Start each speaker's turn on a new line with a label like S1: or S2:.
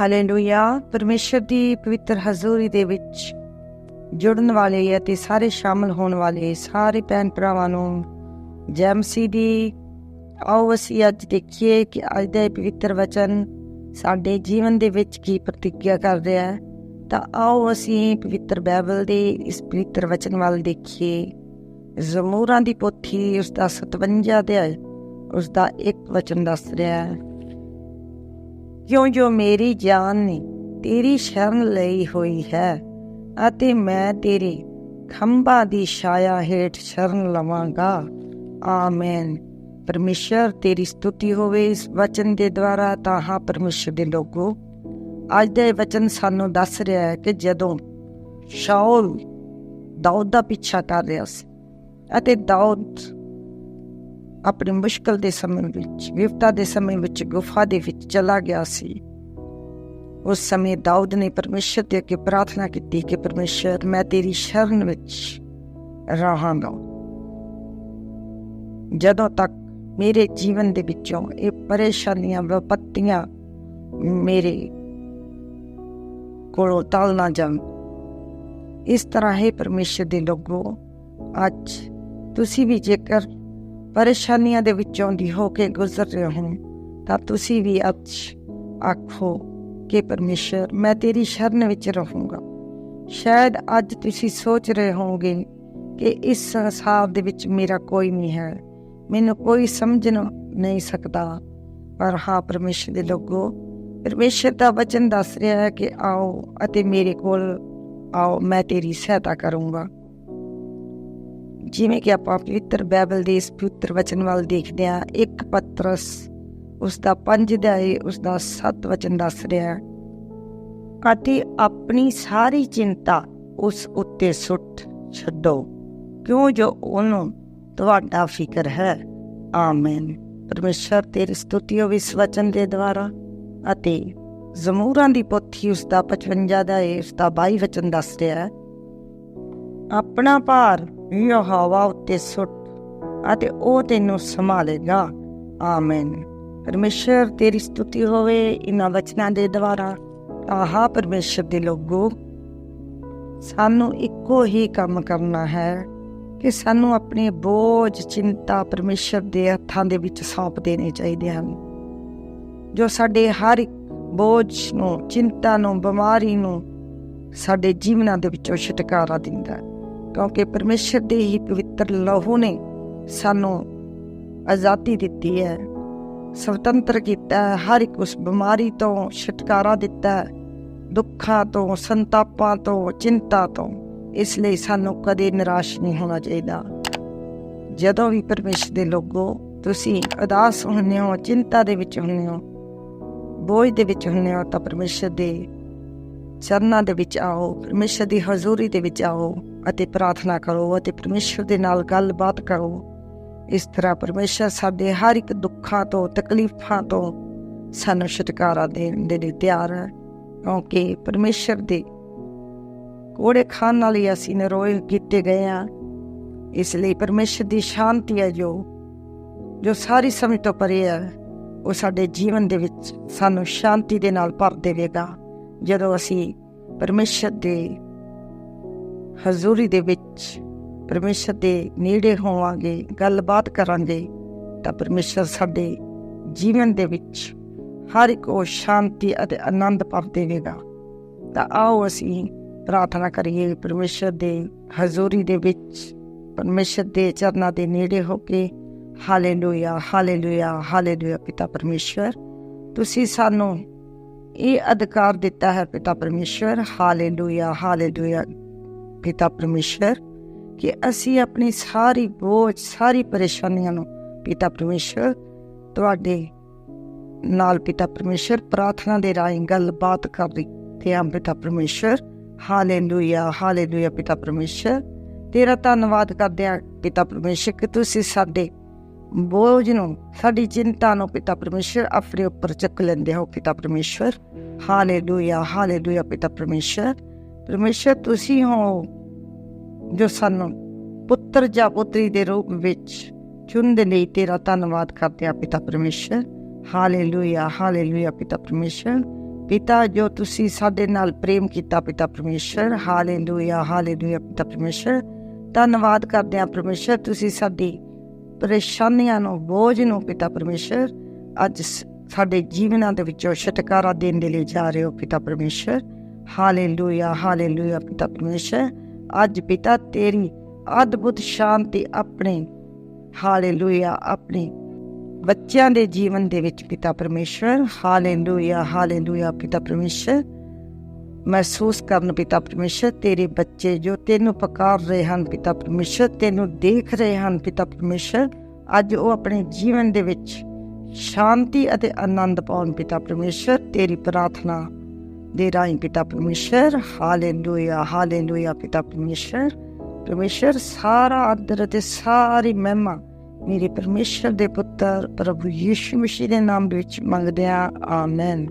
S1: Hallelujah ਪਰਮੇਸ਼ਰ ਦੀ ਪਵਿੱਤਰ ਹਜ਼ੂਰੀ ਦੇ ਵਿੱਚ ਜੁੜਨ ਵਾਲੇ ਅਤੇ ਸਾਰੇ ਸ਼ਾਮਲ ਹੋਣ ਵਾਲੇ ਸਾਰੇ ਭੈਣ ਭਰਾਵਾਂ ਨੂੰ ਜੈਮਸੀ ਦੀ ਆਓ ਅਸੀਂ ਅੱਜ ਦੇਖੀਏ ਕਿ ਅੱਜ ਦਾ ਇਹ ਪਵਿੱਤਰ ਵਚਨ ਸਾਡੇ ਜੀਵਨ ਦੇ ਵਿੱਚ ਕੀ ਪ੍ਰਤੀਕਿਆ ਕਰ ਰਿਹਾ ਹੈ। ਤਾਂ ਆਓ ਅਸੀਂ ਪਵਿੱਤਰ ਬਾਈਬਲ ਦੇ ਇਸ ਪਵਿੱਤਰ ਵਚਨ ਵੱਲ ਦੇਖੀਏ। ਜ਼ਮੂਰਾਂ ਦੀ ਪੋਥੀ ਉਸ ਦਾ 57 ਅਧਿਆਇ ਉਸ ਦਾ ਇੱਕ ਵਚਨ ਦੱਸ ਰਿਹਾ ਹੈ। ਕਿਉਂ ਜੋ ਮੇਰੀ ਜਾਨ ਨੇ, ਤੇਰੀ ਸ਼ਰਨ ਲਈ ਹੋਈ ਹੈ ਅਤੇ ਮੈਂ ਤੇਰੇ ਖੰਭਾਂ ਦੀ ਛਾਇਆ ਹੇਠ ਸ਼ਰਨ ਲਵਾਂਗਾ। ਆਮੇਨ। ਪਰਮੇਸ਼ਰ, ਤੇਰੀ ਸਤੁਤੀ ਹੋਵੇ ਇਸ ਵਚਨ ਦੇ ਦੁਆਰਾ ਤਾਂ ਹਾਂ ਪਰਮੇਸ਼ਰ ਦੇ ਲੋਗੋ ਅੱਜ ਦਾ ਇਹ ਵਚਨ ਸਾਨੂੰ ਦੱਸ ਰਿਹਾ ਹੈ ਕਿ ਜਦੋਂ ਸ਼ਾਉਲ ਦਾਊਦ ਦਾ ਪਿੱਛਾ ਕਰ ਰਿਹਾ ਸੀ ਅਤੇ ਦਾਊਦ ਆਪਣੀ ਮੁਸ਼ਕਲ ਦੇ ਸਮੇਂ ਵਿੱਚ, ਵਿਪਤਾ ਦੇ ਸਮੇਂ ਵਿੱਚ, ਗੁਫਾ ਦੇ ਵਿੱਚ ਚਲਾ ਗਿਆ ਸੀ। ਉਸ ਸਮੇਂ ਦਾਊਦ ਨੇ ਪਰਮੇਸ਼ਰ ਦੇ ਅੱਗੇ ਪ੍ਰਾਰਥਨਾ ਕੀਤੀ ਕਿ ਪਰਮੇਸ਼ਰ, ਮੈਂ ਤੇਰੀ ਸ਼ਰਨ ਵਿੱਚ ਰਹਾਂਗਾ। ਜਦੋਂ ਤੱਕ ਮੇਰੇ ਜੀਵਨ ਦੇ ਵਿੱਚੋਂ ਇਹ ਪਰੇਸ਼ਾਨੀਆਂ, ਵਿਪਤੀਆਂ ਮੇਰੇ ਕੋਲੋਂ ਟਲ ਨਾ ਜਾਣ, ਇਸ ਤਰ੍ਹਾਂ, ਹੈ ਪਰਮੇਸ਼ਰ ਦੇ ਲੋਗੋ, ਅੱਜ ਤੁਸੀਂ ਵੀ ਜੇਕਰ ਪਰੇਸ਼ਾਨੀਆਂ ਦੇ ਵਿੱਚੋਂ ਦੀ ਹੋ ਕੇ ਗੁਜ਼ਰ ਰਹੇ ਹੋ, ਤਾਂ ਤੁਸੀਂ ਵੀ ਅੱਜ ਆਖੋ ਕਿ ਪਰਮੇਸ਼ਰ, ਮੈਂ ਤੇਰੀ ਸ਼ਰਨ ਵਿੱਚ ਰਹੂੰਗਾ। ਸ਼ਾਇਦ ਅੱਜ ਤੁਸੀਂ ਸੋਚ ਰਹੇ ਹੋਵੋਗੇ ਕਿ ਇਸ ਸੰਸਾਰ ਦੇ ਵਿੱਚ ਮੇਰਾ ਕੋਈ ਨਹੀਂ ਹੈ। ਮੈਨੂੰ ਕੋਈ ਸਮਝ ਨਹੀਂ ਸਕਦਾ। ਪਰ ਹਾਂ, ਪਰਮੇਸ਼ਰ ਦੇ ਲੋਗੋ, ਪਰਮੇਸ਼ਰ ਦਾ ਵਚਨ ਦੱਸ ਰਿਹਾ ਹੈ ਕਿ ਆਓ ਅਤੇ ਮੇਰੇ ਕੋਲ ਆਓ, ਮੈਂ ਤੇਰੀ ਸਹਾਇਤਾ ਕਰੂੰਗਾ। ਜਿਵੇਂ ਕਿ ਆਪਾਂ ਪਵਿੱਤਰ ਬਾਈਬਲ ਦੇ ਇਸ ਪਵਿੱਤਰ ਵਚਨ ਵੱਲ ਦੇਖਦੇ ਹਾਂ, ਇੱਕ ਪਤਰਸ ਉਸ ਦਾ 5 ਅਧਿਆਇ ਉਸ ਦਾ 7 ਵਚਨ ਦੱਸ ਰਿਹਾ ਹੈ। ਅਤੇ ਆਪਣੀ ਸਾਰੀ ਚਿੰਤਾ ਉਸ ਉੱਤੇ ਸੁੱਟ ਛੱਡੋ, ਕਿਉਂ ਜੋ ਉਹਨੂੰ ਤੁਹਾਡਾ ਫਿਕਰ ਹੈ? ਆਮੇਨ। ਪਰਮੇਸ਼ਰ ਤੇਰੀ ਸਤੁਤੀ ਹੋਵੇ ਇਸ ਵਚਨ ਦੇ ਦੁਆਰਾ ਅਤੇ ਜ਼ਮੂਰਾਂ ਦੀ ਪੋਥੀ ਉਸ ਦਾ 55 ਦਾ ਇਸ ਦਾ 22 ਵਚਨ ਦੱਸ ਰਿਹਾ ਹੈ। ਆਪਣਾ ਭਾਰ ਹਵਾ ਉੱਤੇ ਸੁੱਟ ਅਤੇ ਉਹ ਤੈਨੂੰ ਸੰਭਾਲੇਗਾ। ਆਮੇਨ। ਪਰਮੇਸ਼ਰ, ਤੇਰੀ ਸਤੁਤੀ ਹੋਵੇ ਇਹਨਾਂ ਵਚਨਾਂ ਦੇ ਦੁਆਰਾ। ਆਹਾ, ਪਰਮੇਸ਼ਰ ਦੇ ਲੋਗੋ, ਸਾਨੂੰ ਇੱਕੋ ਹੀ ਕੰਮ ਕਰਨਾ ਹੈ ਕਿ ਸਾਨੂੰ ਆਪਣੇ ਬੋਝ, ਚਿੰਤਾ ਪਰਮੇਸ਼ਰ ਦੇ ਹੱਥਾਂ ਦੇ ਵਿੱਚ ਸੌਂਪ ਦੇਣੇ ਚਾਹੀਦੇ ਹਨ, ਜੋ ਸਾਡੇ ਹਰ ਇੱਕ ਬੋਝ ਨੂੰ, ਚਿੰਤਾ ਨੂੰ, ਬਿਮਾਰੀ ਨੂੰ ਸਾਡੇ ਜੀਵਨਾਂ ਦੇ ਵਿੱਚੋਂ ਛੁਟਕਾਰਾ ਦਿੰਦਾ ਹੈ। ਕਿਉਂਕਿ ਪਰਮੇਸ਼ਰ ਦੇ ਹੀ ਪਵਿੱਤਰ ਲਹੂ ਨੇ ਸਾਨੂੰ ਆਜ਼ਾਦੀ ਦਿੱਤੀ ਹੈ ਸੁਤੰਤਰ ਕੀਤਾ ਹੈ, ਹਰ ਇੱਕ ਉਸ ਬਿਮਾਰੀ ਤੋਂ ਛੁਟਕਾਰਾ ਦਿੱਤਾ ਹੈ, ਦੁੱਖਾਂ ਤੋਂ, ਸੰਤਾਪਾਂ ਤੋਂ, ਚਿੰਤਾ ਤੋਂ, ਇਸ ਲਈ ਸਾਨੂੰ ਕਦੇ ਨਿਰਾਸ਼ ਨਹੀਂ ਹੋਣਾ ਚਾਹੀਦਾ। ਜਦੋਂ ਵੀ ਪਰਮੇਸ਼ਰ ਦੇ ਲੋਕੋ ਤੁਸੀਂ ਉਦਾਸ ਹੁੰਦੇ ਹੋ, ਚਿੰਤਾ ਦੇ ਵਿੱਚ ਹੁੰਦੇ ਹੋ, ਬੋਝ ਦੇ ਵਿੱਚ ਹੁੰਦੇ ਹੋ, ਤਾਂ ਪਰਮੇਸ਼ਰ ਦੇ ਚਰਨਾਂ ਦੇ ਵਿੱਚ ਆਓ, ਪਰਮੇਸ਼ਰ ਦੀ ਹਜ਼ੂਰੀ ਦੇ ਵਿੱਚ ਆਓ। ਅਤੇ ਪ੍ਰਾਰਥਨਾ ਕਰੋ ਅਤੇ ਪਰਮੇਸ਼ਰ ਦੇ ਨਾਲ ਗੱਲਬਾਤ ਕਰੋ। ਇਸ ਤਰ੍ਹਾਂ ਪਰਮੇਸ਼ਰ ਸਾਡੇ ਹਰ ਇੱਕ ਦੁੱਖਾਂ ਤੋਂ, ਤਕਲੀਫਾਂ ਤੋਂ ਸਾਨੂੰ ਛੁਟਕਾਰਾ ਦੇਣ ਦੇ ਲਈ ਤਿਆਰ ਹੈ। ਕਿਉਂਕਿ ਪਰਮੇਸ਼ਰ ਦੇ ਕੋੜੇ ਖਾਨ ਨਾਲ ਹੀ ਅਸੀਂ ਨਰੋਏ ਕੀਤੇ ਗਏ ਆ ਇਸ ਲਈ ਪਰਮੇਸ਼ਰ ਦੀ ਸ਼ਾਂਤੀ ਹੈ ਜੋ ਜੋ ਸਾਰੀ ਸਮਝ ਤੋਂ ਪਰੇ ਹੈ। ਉਹ ਸਾਡੇ ਜੀਵਨ ਦੇ ਵਿੱਚ ਸਾਨੂੰ ਸ਼ਾਂਤੀ ਦੇ ਨਾਲ ਭਰ ਦੇਵੇਗਾ। ਜਦੋਂ ਅਸੀਂ ਪਰਮੇਸ਼ਰ ਦੇ ਹਜ਼ੂਰੀ ਦੇ ਵਿੱਚ ਪਰਮੇਸ਼ਰ ਦੇ ਨੇੜੇ ਹੋਵਾਂਗੇ, ਗੱਲਬਾਤ ਕਰਾਂਗੇ, ਤਾਂ ਪਰਮੇਸ਼ਰ ਸਾਡੇ ਜੀਵਨ ਦੇ ਵਿੱਚ ਹਰ ਇੱਕ ਉਹ ਸ਼ਾਂਤੀ ਅਤੇ ਆਨੰਦ ਭਰ ਦੇਵੇਗਾ। ਤਾਂ ਆਓ ਅਸੀਂ ਪ੍ਰਾਰਥਨਾ ਕਰੀਏ, ਪਰਮੇਸ਼ਰ ਦੇ ਹਜ਼ੂਰੀ ਦੇ ਵਿੱਚ ਪਰਮੇਸ਼ਰ ਦੇ ਚਰਨਾਂ ਦੇ ਨੇੜੇ ਹੋ ਕੇ, ਹਾਲੇਲੂਇਆ ਹਾਲੇਲੂਇਆ ਹਾਲੇਲੂਇਆ ਪਿਤਾ ਪਰਮੇਸ਼ਰ, ਤੁਸੀਂ ਸਾਨੂੰ ਇਹ ਅਧਿਕਾਰ ਦਿੱਤਾ ਹੈ ਪਿਤਾ ਪਰਮੇਸ਼ਰ, ਹਾਲੇਲੂਇਆ ਹਾਲੇਲੂਇਆ। ਪਿਤਾ ਪਰਮੇਸ਼ਰ ਕਿ ਅਸੀਂ ਆਪਣੀ ਸਾਰੀ ਬੋਝ, ਸਾਰੀ ਪਰੇਸ਼ਾਨੀਆਂ ਨੂੰ ਪਿਤਾ ਪਰਮੇਸ਼ਰ, ਤੁਹਾਡੇ ਨਾਲ ਪਿਤਾ ਪਰਮੇਸ਼ਰ ਪ੍ਰਾਰਥਨਾ ਦੇ ਰਾਹੀਂ ਗੱਲਬਾਤ ਕਰ ਰਹੀ ਤੇ ਆ ਪਿਤਾ ਪਰਮੇਸ਼ਰ, ਹਾਲੇਲੂਇਆ ਹਾਲੇਲੂਇਆ ਪਿਤਾ ਪਰਮੇਸ਼ਰ। ਤੇਰਾ ਧੰਨਵਾਦ ਕਰਦੇ ਆ ਪਿਤਾ ਪਰਮੇਸ਼ਰ ਕਿ ਤੁਸੀਂ ਸਾਡੇ ਬੋਝ ਨੂੰ, ਸਾਡੀ ਚਿੰਤਾ ਨੂੰ ਪਿਤਾ ਪਰਮੇਸ਼ਰ ਆਪਣੇ ਉੱਪਰ ਚੱਕ ਲੈਂਦੇ ਹੋ ਪਿਤਾ ਪਰਮੇਸ਼ਰ। ਹਾਲੇਲੂਇਆ ਹਾਲੇਲੂਇਆ ਪਿਤਾ ਪਰਮੇਸ਼ਰ। ਪਰਮੇਸ਼ਰ, ਤੁਸੀਂ ਹੋ ਜੋ ਸਾਨੂੰ ਪੁੱਤਰ ਜਾਂ ਪੁੱਤਰੀ ਦੇ ਰੂਪ ਵਿੱਚ ਚੁਣਦੇ ਲਈ ਤੇਰਾ ਧੰਨਵਾਦ ਕਰਦੇ ਆ ਪਿਤਾ ਪਰਮੇਸ਼ਰ। ਹਾਲੇਲੂਇਆ ਹਾਲੇਲੂਇਆ ਪਿਤਾ ਪਰਮੇਸ਼ਰ। ਪਿਤਾ, ਜੋ ਤੁਸੀਂ ਸਾਡੇ ਨਾਲ ਪ੍ਰੇਮ ਕੀਤਾ ਪਿਤਾ ਪਰਮੇਸ਼ਰ। ਹਾਲੇਲੂਇਆ ਹਾਲੇਲੂਇਆ ਪਿਤਾ ਪਰਮੇਸ਼ਰ। ਧੰਨਵਾਦ ਕਰਦੇ ਹਾਂ ਪਰਮੇਸ਼ਰ, ਤੁਸੀਂ ਸਾਡੀ ਪਰੇਸ਼ਾਨੀਆਂ ਨੂੰ, ਬੋਝ ਨੂੰ ਪਿਤਾ ਪਰਮੇਸ਼ਰ, ਅੱਜ ਸਾਡੇ ਜੀਵਨਾਂ ਦੇ ਵਿੱਚੋਂ ਛੁਟਕਾਰਾ ਦੇਣ ਦੇ ਲਈ ਜਾ ਰਹੇ ਹੋ ਪਿਤਾ ਪਰਮੇਸ਼ਰ। ਹਾਲੇਲੂਇਆ ਹਾਲੇਲੂਇਆ ਪਿਤਾ ਪਰਮੇਸ਼ਰ। ਅੱਜ ਪਿਤਾ ਤੇਰੀ ਅਦਭੁਤ ਸ਼ਾਂਤੀ ਆਪਣੇ ਹਾਲੇਲੂਇਆ ਆਪਣੇ ਬੱਚਿਆਂ ਦੇ ਜੀਵਨ ਦੇ ਵਿੱਚ ਪਿਤਾ ਪਰਮੇਸ਼ਰ। ਹਾਲੇਲੂਇਆ ਹਾਲੇਲੂਇਆ ਪਿਤਾ ਪਰਮੇਸ਼ਰ। ਮਹਿਸੂਸ ਕਰਨ ਪਿਤਾ ਪਰਮੇਸ਼ਰ, ਤੇਰੇ ਬੱਚੇ ਜੋ ਤੈਨੂੰ ਪੁਕਾਰ ਰਹੇ ਹਨ, ਪਿਤਾ ਪਰਮੇਸ਼ਰ, ਤੈਨੂੰ ਦੇਖ ਰਹੇ ਹਨ, ਪਿਤਾ ਪਰਮੇਸ਼ਰ। ਅੱਜ ਉਹ ਆਪਣੇ ਜੀਵਨ ਦੇ ਵਿੱਚ ਸ਼ਾਂਤੀ ਅਤੇ ਆਨੰਦ ਪਾਉਣ ਪਿਤਾ ਪਰਮੇਸ਼ਰ, ਤੇਰੀ ਪ੍ਰਾਰਥਨਾ ਦੇ ਰਾਹੀਂ ਪਿਤਾ ਪਰਮੇਸ਼ਰ ਹਾਲੇਲੂਇਆ ਹਾਲੇਲੂਇਆ ਪਿਤਾ ਪਰਮੇਸ਼ਰ ਪਰਮੇਸ਼ਰ ਸਾਰਾ ਆਦਰ ਅਤੇ ਸਾਰੀ ਮਹਿਮਾ ਮੇਰੇ ਪਰਮੇਸ਼ਰ ਦੇ ਪੁੱਤਰ ਪ੍ਰਭੂ ਯੀਸ਼ੂ ਮਸੀਹ ਦੇ ਨਾਮ ਵਿੱਚ ਮੰਗਦੇ ਹਾਂ ਆਮੇਨ